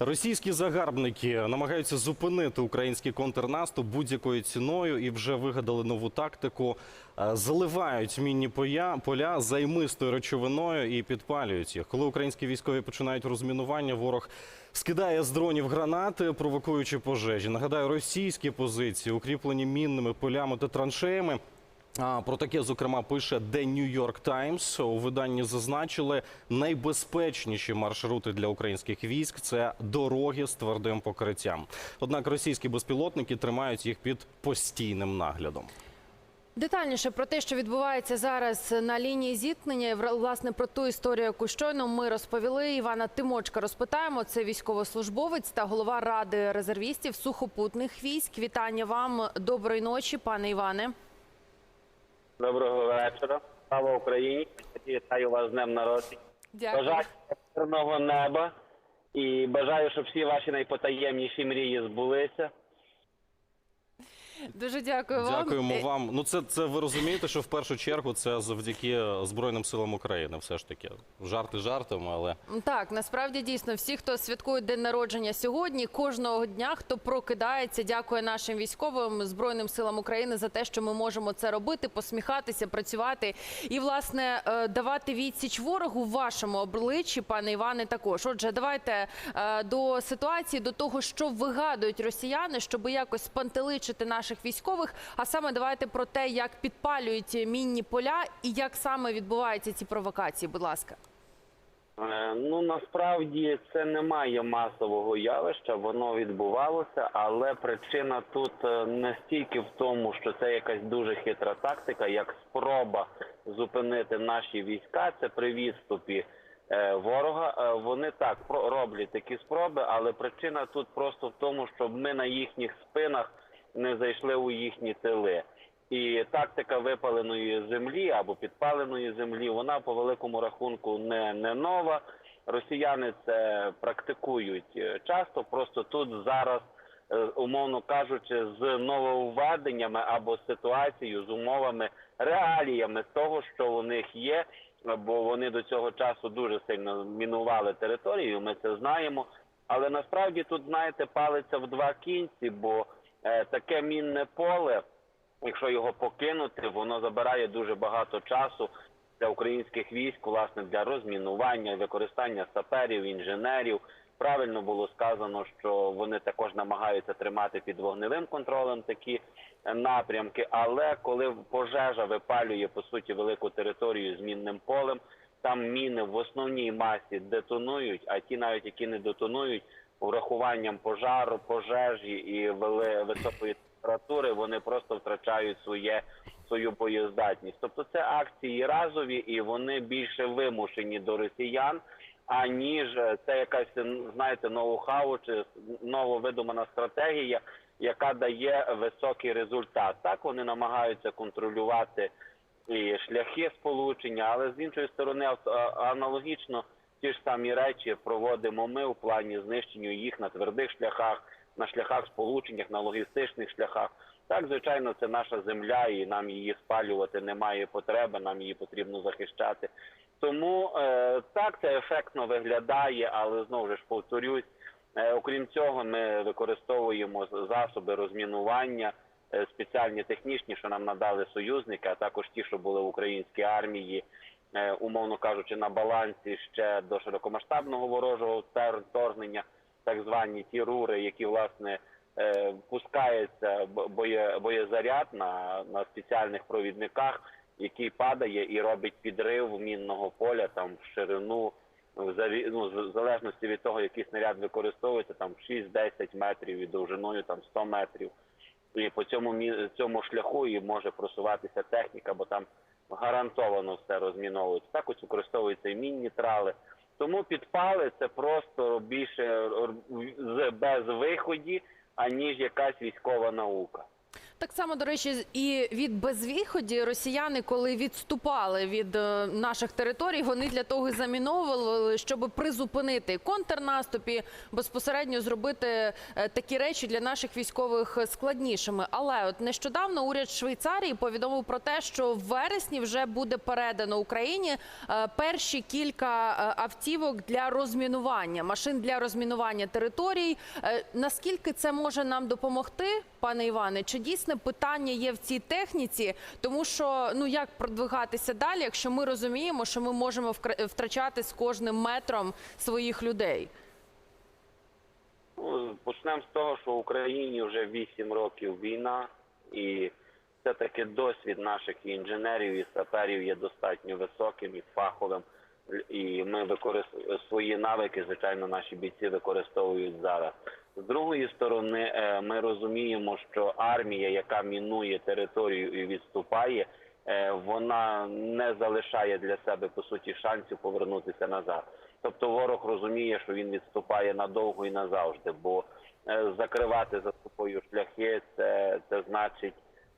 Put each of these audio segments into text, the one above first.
Російські загарбники намагаються зупинити український контрнаступ будь-якою ціною і вже вигадали нову тактику. Е, Заливають мінні поля займистою речовиною і підпалюють їх. Коли українські військові починають розмінування, ворог скидає з дронів гранати, провокуючи пожежі. Нагадаю, російські позиції укріплені мінними полями та траншеями. Про таке, зокрема, пише The New York Times. У виданні зазначили найбезпечніші маршрути для українських військ це дороги з твердим покриттям. Однак російські безпілотники тримають їх під постійним наглядом. Детальніше про те, що відбувається зараз на лінії зіткнення, і власне про ту історію, яку щойно ми розповіли. Івана Тимочка розпитаємо. Це військовослужбовець та голова ради резервістів сухопутних військ. Вітання вам. Доброї ночі, пане Іване. Доброго вечора. Слава Україні. Вітаю вас з Днем народження. Бажаю мирного неба і бажаю, щоб всі ваші найпотаємніші мрії збулися. Дуже дякую вам. Дякуємо Е, вам. Ну, це, це ви розумієте, що в першу чергу це завдяки Збройним силам України. Все ж таки, жарти жартами, але Так, насправді дійсно всі, хто святкує день народження сьогодні, кожного дня, хто прокидається, дякує нашим військовим збройним силам України за те, що ми можемо це робити, посміхатися, працювати і власне е, давати відсіч ворогу в вашому обличчі, пане Іване. Також отже, давайте е, до ситуації, до того, що вигадують росіяни, щоб якось спантеличити наших військових. А саме давайте про те, як підпалюють мінні поля і як саме відбуваються ці провокації. Будь ласка. Е, Ну насправді це немає масового явища, воно відбувалося, але причина тут е, не стільки в тому, що це якась дуже хитра тактика, як спроба зупинити наші війська. Це при відступі е, ворога. Вони так роблять такі спроби, але причина тут просто в тому, щоб ми на їхніх спинах не зайшли у їхні тили. І тактика випаленої землі або підпаленої землі, вона по великому рахунку не, не нова. Росіяни це практикують е, часто. Просто тут зараз, е, умовно кажучи, з нововведеннями або ситуацією, з умовами, реаліями того, що у них є, бо вони до цього часу дуже сильно мінували територію. Ми це знаємо. Але насправді тут, знаєте, палиться в два кінці, бо таке мінне поле якщо його покинути, воно забирає дуже багато часу для українських військ, власне, для розмінування, використання саперів, інженерів. Правильно було сказано, що вони також намагаються тримати під вогневим контролем такі е, напрямки. Але коли пожежа випалює по суті велику територію з мінним полем, там міни в основній масі детонують, а ті, навіть які не детонують, урахуванням пожару, пожежі і високої температури, вони просто втрачають своє свою боєздатність. Тобто це акції разові і вони більше вимушені до росіян, аніж е, це якась знаєте ноу-хау чи нововидумана стратегія, яка дає високий результат. Так вони намагаються контролювати і шляхи сполучення, але з іншої сторони, аналогічно ті ж самі речі проводимо ми у плані знищення їх на твердих шляхах, на шляхах сполученнях, на логістичних шляхах. Так, звичайно, це наша земля, і нам її спалювати немає потреби, нам її потрібно захищати. Тому е, так це ефектно виглядає, але знову ж повторюсь. Е, окрім цього, ми використовуємо засоби розмінування, е, спеціальні технічні, що нам надали союзники, а також ті, що були в українській армії, умовно кажучи, на балансі ще до широкомасштабного ворожого вторгнення, так звані ті рури, які власне е, пускається боє, боєзаряд на, на спеціальних провідниках, який падає і робить підрив мінного поля там в ширину. В ну, в залежності від того, який снаряд використовується, там 6-10 метрів і довжиною там 100 метрів. І по цьому цьому шляху і може просуватися техніка, бо там гарантовано все розміновують. Так ось використовуються і мінні трали. Тому підпали це просто більше без виході, аніж якась військова наука. Так само, до речі, і від безвиході росіяни, коли відступали від е, наших територій, вони для того і заміновували, щоб призупинити контрнаступ і безпосередньо зробити е, такі речі для наших військових складнішими. Але от нещодавно уряд Швейцарії повідомив про те, що в вересні вже буде передано Україні е, перші кілька автівок для розмінування, машин для розмінування територій. Наскільки це може нам допомогти, пане Іване? Чи дійсне питання є в цій техніці? Тому що ну як продвигатися далі, якщо ми розуміємо, що ми можемо втрачати з кожним метром своїх людей? Ну, почнемо з того, що в Україні вже 8 років війна, і все-таки досвід наших інженерів і саперів є достатньо високим і фаховим. І ми використовуємо свої навики, звичайно, наші бійці використовують зараз. З другої сторони, е, ми розуміємо, що армія, яка мінує територію і відступає, е, вона не залишає для себе по суті шансів повернутися назад. Тобто ворог розуміє, що він відступає надовго і назавжди, бо е, закривати за собою шляхи це, це значить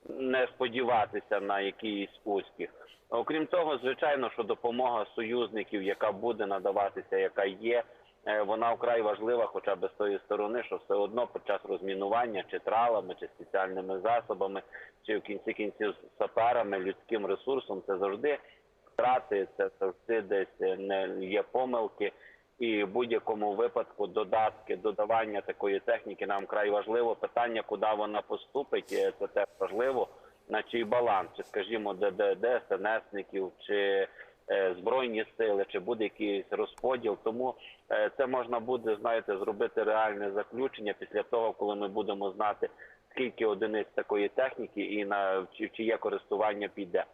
не сподіватися на якийсь успіх. Окрім того, звичайно, що допомога союзників, яка буде надаватися, яка є, е, вона вкрай важлива, хоча б з тої сторони, що все одно під час розмінування чи тралами, чи спеціальними засобами, чи в кінці кінців саперами, людським ресурсом, це завжди втрати, це завжди десь е, не є помилки. І в будь-якому випадку додатки, додавання такої техніки нам край важливо. Питання, куди вона поступить, е, це теж важливо. На чий баланс, чи скажімо, ДД, ДСНСників, чи е, збройні сили, чи буде якийсь розподіл. Тому е, це можна буде, знаєте, зробити реальне заключення після того, коли ми будемо знати, скільки одиниць такої техніки і на чи, чиє користування піде.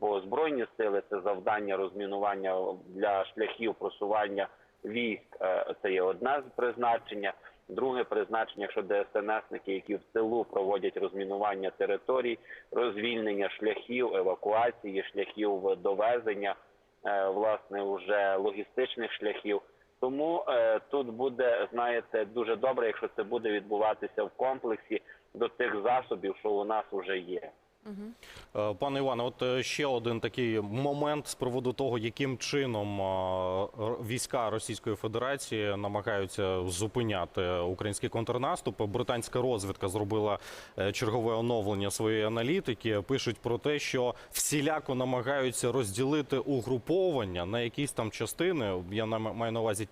Бо збройні сили це завдання розмінування для шляхів просування військ. е, Це є одне з призначення. Друге призначення, якщо ДСНСники, які в тилу проводять розмінування територій, розвільнення шляхів, евакуації, шляхів довезення, е, власне, вже логістичних шляхів. Тому е, тут буде, знаєте, дуже добре, якщо це буде відбуватися в комплексі до тих засобів, що у нас вже є. Е, Пане Іване, от е, ще один такий момент з приводу того, яким чином е, війська Російської Федерації намагаються зупиняти український контрнаступ. Британська розвідка зробила чергове оновлення своєї аналітики. Пишуть про те, що всіляко намагаються розділити угруповання на якісь там частини. Я маю на увазі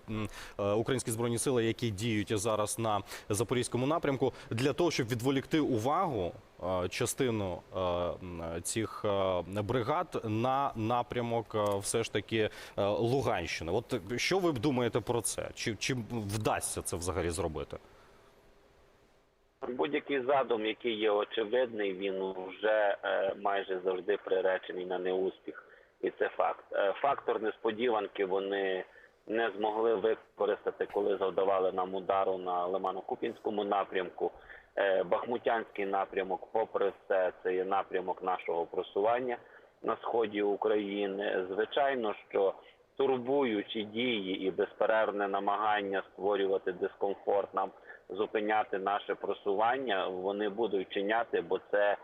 українські збройні сили, які діють зараз на запорізькому напрямку, для того, щоб відволікти увагу частину е, цих е, бригад на напрямок е, все ж таки е, Луганщини. От е, що ви думаєте про це? Чи, чи вдасться це взагалі зробити? Будь-який задум, який є очевидний, він вже е, майже завжди приречений на неуспіх, і це факт. Е, фактор несподіванки вони не змогли використати, коли завдавали нам удару на Лимано-Купінському напрямку. Е, Бахмутянський напрямок, попри все, це є напрямок нашого просування на сході України. Звичайно, що турбуючі дії і безперервне намагання створювати дискомфорт нам зупиняти наше просування, вони будуть чиняти, бо це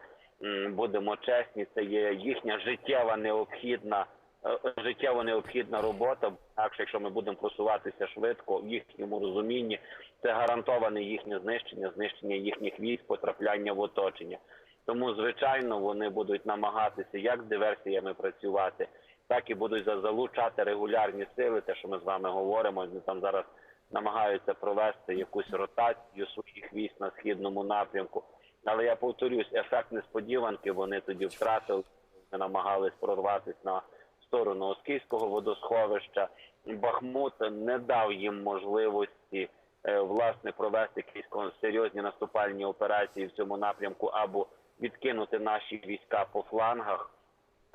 будемо чесні, це є їхня життєва необхідна. Е, Життєво необхідна робота, так якщо ми будемо просуватися швидко в їхньому розумінні, це гарантоване їхнє знищення, знищення їхніх військ, потрапляння в оточення. Тому, звичайно, вони будуть намагатися як з диверсіями працювати, так і будуть залучати регулярні сили. Те, що ми з вами говоримо, вони там зараз намагаються провести якусь ротацію своїх військ на східному напрямку. Але я повторюсь, ефект несподіванки вони тоді втратили, намагались прорватися на сторону Оскільського водосховища. Бахмут не дав їм можливості е, власне провести якісь серйозні наступальні операції в цьому напрямку або відкинути наші війська по флангах,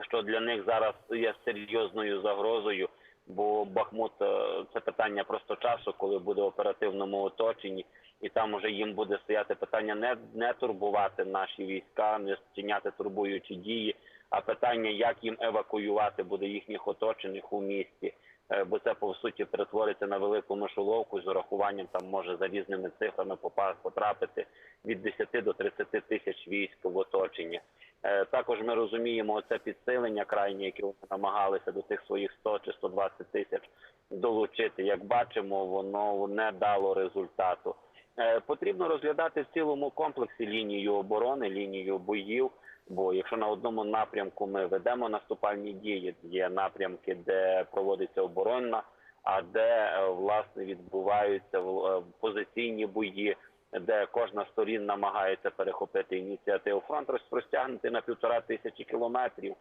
що для них зараз є серйозною загрозою. Бо Бахмут е, це питання просто часу, коли буде в оперативному оточенні, і там уже їм буде стояти питання не, не турбувати наші війська, не вчиняти турбуючі дії, а питання, як їм евакуювати буде їхніх оточених у місті. е, бо це по суті перетвориться на велику мишоловку з урахуванням там може за різними цифрами потрапити від 10 до 30 тисяч військ в оточенні. Е, Також ми розуміємо це підсилення крайнє, яке вони намагалися до тих своїх 100 чи 120 тисяч долучити. Як бачимо, воно не дало результату. Е, Потрібно розглядати в цілому комплексі лінію оборони, лінію боїв. Бо якщо на одному напрямку ми ведемо наступальні дії, є напрямки, де проводиться оборонна, а де е, власне відбуваються е, позиційні бої, де кожна сторін намагається перехопити ініціативу. Фронт роз- розтягнутий на півтора тисячі кілометрів,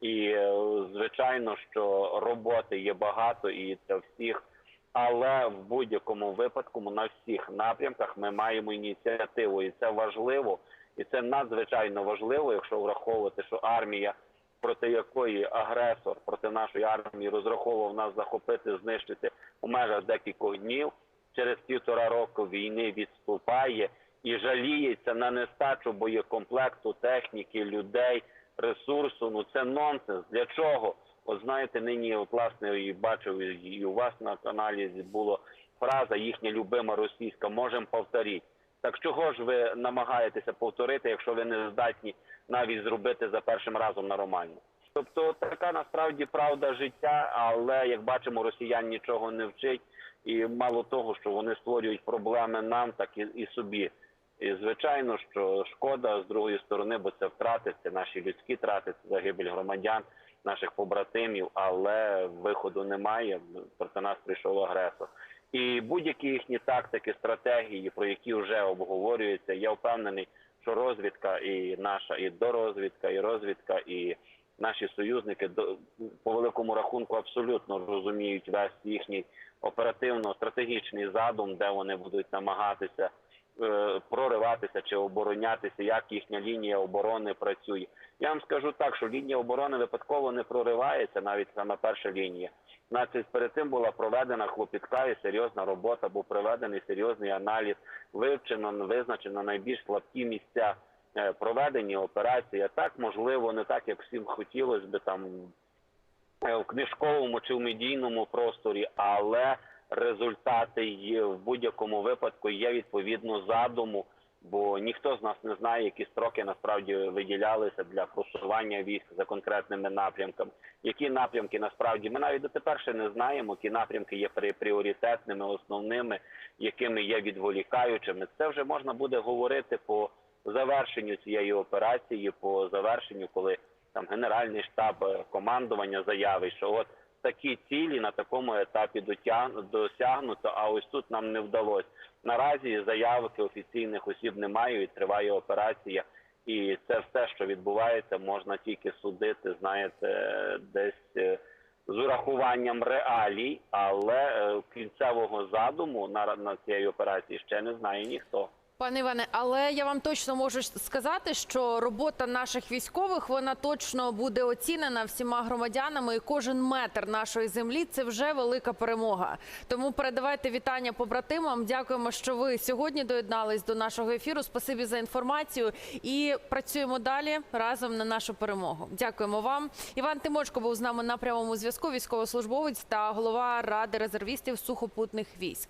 і е, звичайно, що роботи є багато і для всіх. Але в будь-якому випадку на всіх напрямках ми маємо ініціативу, і це важливо, і це надзвичайно важливо, якщо враховувати, що армія, проти якої агресор проти нашої армії розраховував нас захопити, знищити у межах декількох днів, через півтора року війни відступає і жаліється на нестачу боєкомплекту, техніки, людей, ресурсу. Ну це нонсенс. Для чого? От знаєте, нині от, власне і бачив і- у вас на каналі було фраза їхня любима російська можемо повторити. Так чого ж ви намагаєтеся повторити, якщо ви не здатні навіть зробити за першим разом нормально? Тобто така насправді правда життя, але як бачимо, росіян нічого не вчить, і мало того, що вони створюють проблеми нам, так і, і собі. І звичайно, що шкода з другої сторони, бо це втрати, це наші людські трати, це загибель громадян, наших побратимів, але виходу немає. Проти нас прийшов агресор. І будь-які їхні тактики, стратегії, про які вже обговорюються, я впевнений, що розвідка і наша, і дорозвідка, і розвідка, і наші союзники по великому рахунку абсолютно розуміють весь їхній оперативно-стратегічний задум, де вони будуть намагатися прориватися чи оборонятися, як їхня лінія оборони працює. Я вам скажу так, що лінія оборони випадково не проривається, навіть саме перша лінія. Значить, перед цим була проведена клопітка і серйозна робота, був проведений серйозний аналіз, вивчено, визначено найбільш слабкі місця е, проведені операції. А так, можливо, не так, як всім хотілося би там е, в книжковому чи в медійному просторі, але результати є в будь-якому випадку є відповідно задуму, бо ніхто з нас не знає, які строки насправді виділялися для просування військ за конкретними напрямками. Які напрямки насправді ми навіть дотепер ще не знаємо, які напрямки є пріоритетними, основними, якими є відволікаючими. Це вже можна буде говорити по завершенню цієї операції, по завершенню, коли там генеральний штаб е, командування заявить, що от такі цілі на такому етапі досягнуто, а ось тут нам не вдалося. Наразі заявки офіційних осіб немає і триває операція. І це все, що відбувається, можна тільки судити, знаєте, десь е, з урахуванням реалій, але е, кінцевого задуму на, на цієї операції ще не знає ніхто. Пане Іване, але я вам точно можу сказати, що робота наших військових вона точно буде оцінена всіма громадянами, і кожен метр нашої землі це вже велика перемога. Тому передавайте вітання побратимам. Дякуємо, що ви сьогодні доєднались до нашого ефіру. Спасибі за інформацію і працюємо далі разом на нашу перемогу. Дякуємо вам. Іван Тимочко був з нами на прямому зв'язку. Військовослужбовець та голова ради резервістів сухопутних військ.